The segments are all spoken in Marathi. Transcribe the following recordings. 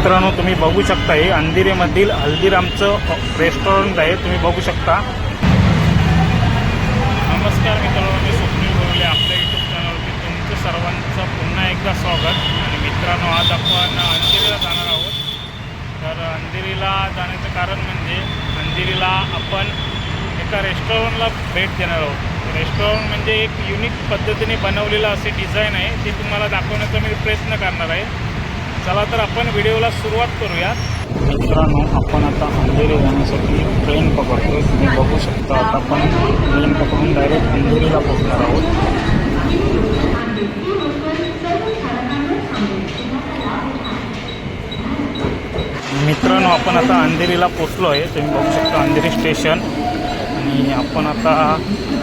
मित्रांनो तुम्ही बघू शकता हे अंधेरीमधील हल्दीरामचं रेस्टॉरंट आहे. तुम्ही बघू शकता. नमस्कार मित्रांनो मी स्वप्नील बोरले आपल्या यूट्यूब चॅनलवरती तुमचं सर्वांचं पुन्हा एकदा स्वागत. आणि मित्रांनो आज आपण अंधेरीला जाणार आहोत. तर अंधेरीला जाण्याचं कारण म्हणजे अंधेरीला आपण एका रेस्टॉरंटला भेट देणार आहोत. रेस्टॉरंट म्हणजे एक युनिक पद्धतीने बनवलेलं असे डिझाईन आहे. ते तुम्हाला दाखवण्याचा मी प्रयत्न करणार आहे. चला तर आपण व्हिडिओला सुरुवात करूया. मित्रांनो आपण आता अंधेरी जाण्यासाठी ट्रेन पकडतो तुम्ही बघू शकता आता आपण ट्रेन पकडून डायरेक्ट अंधेरीला पोहोचणार आहोत. मित्रांनो आपण आता अंधेरीला पोचलो आहे तुम्ही बघू शकता अंधेरी स्टेशन आणि आपण आता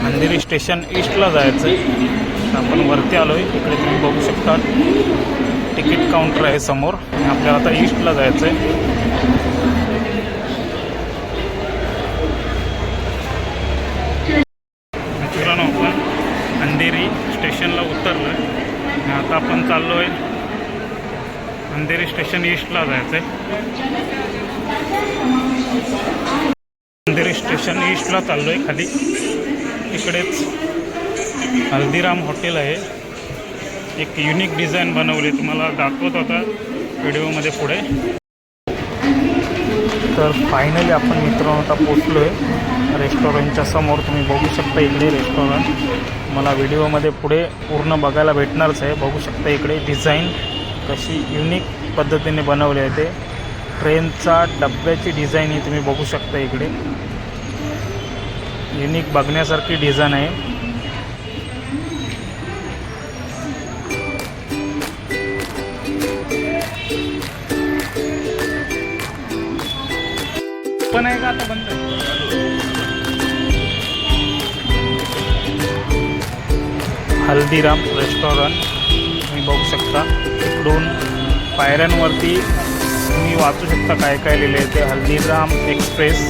अंधेरी स्टेशन ईस्टला जायचं आहे आपण वरती आलो आहे इकडे तुम्ही बघू शकता. तिकीट काउंटर आहे समोर. आणि आपल्याला आता ईस्टला जायचं आहे मित्रांनो आपण अंधेरी स्टेशनला उतरलो आहे आता आपण चाललो आहे अंधेरी स्टेशन ईस्टला जायचं आहे अंधेरी स्टेशन ईस्टला चाललो आहे खाली. इकडेच हल्दीराम हॉटेल आहे. एक युनिक डिझाईन बनवली. तुम्हाला दाखवत होता व्हिडिओमध्ये पुढे. तर फायनली आपण मित्रांनो आता पोचलो आहे रेस्टॉरंटच्या समोर. तुम्ही बघू शकता इकडे रेस्टॉरंट मला व्हिडिओमध्ये पुढे पूर्ण बघायला भेटणारच आहे. बघू शकता इकडे डिझाईन कशी युनिक पद्धतीने बनवली आहे ते. ट्रेनचा डब्याची डिझाईन ही तुम्ही बघू शकता इकडे. युनिक बघण्यासारखी डिझाईन आहे. पण आहे का आता बंद? हल्दीराम रेस्टॉरंट. तुम्ही बघू शकता. इकडून पायऱ्यांवरती तुम्ही वाचू शकता काय काय लिहिले आहे ते. हल्दीराम एक्सप्रेस.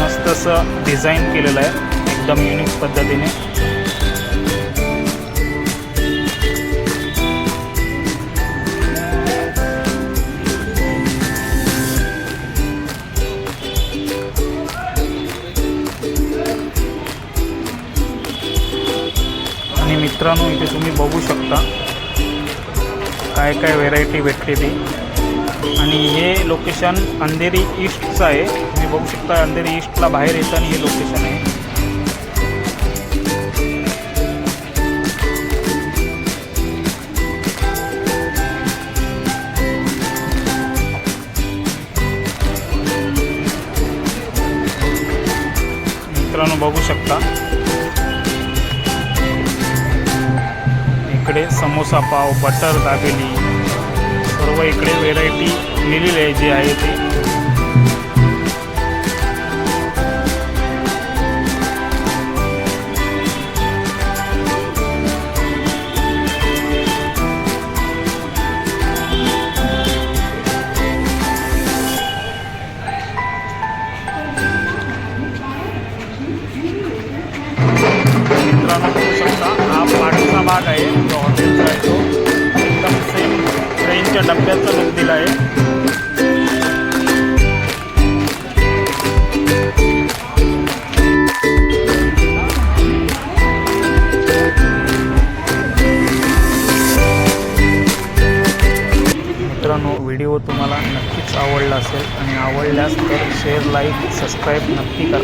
मस्त असं डिझाईन केलेलं आहे. एकदम युनिक पद्धतीने. मित्रांनो इथे तुम्ही बघू शकता काय काय व्हेरायटी भेटते ती. आणि हे लोकेशन अंधेरी ईस्टचं आहे. तुम्ही बघू शकता अंधेरी ईस्टला बाहेर येताना हे लोकेशन आहे. मित्रांनो बघू शकता. समोसा पाव बटर दाबेली. सर्व इकडे व्हेरायटी लिहिलेली आहे जी आहे ती. मित्रांनो शकता पाठचा भाग आहे जो हॉटेलचा आहे तो एकदम सेम ट्रेनच्या डब्याचा लुक दिला आहे. व्हिडिओ तुम्हाला नक्कीच आवडला असेल आणि आवडल्यास तर शेअर लाईक सबस्क्राईब नक्की करा.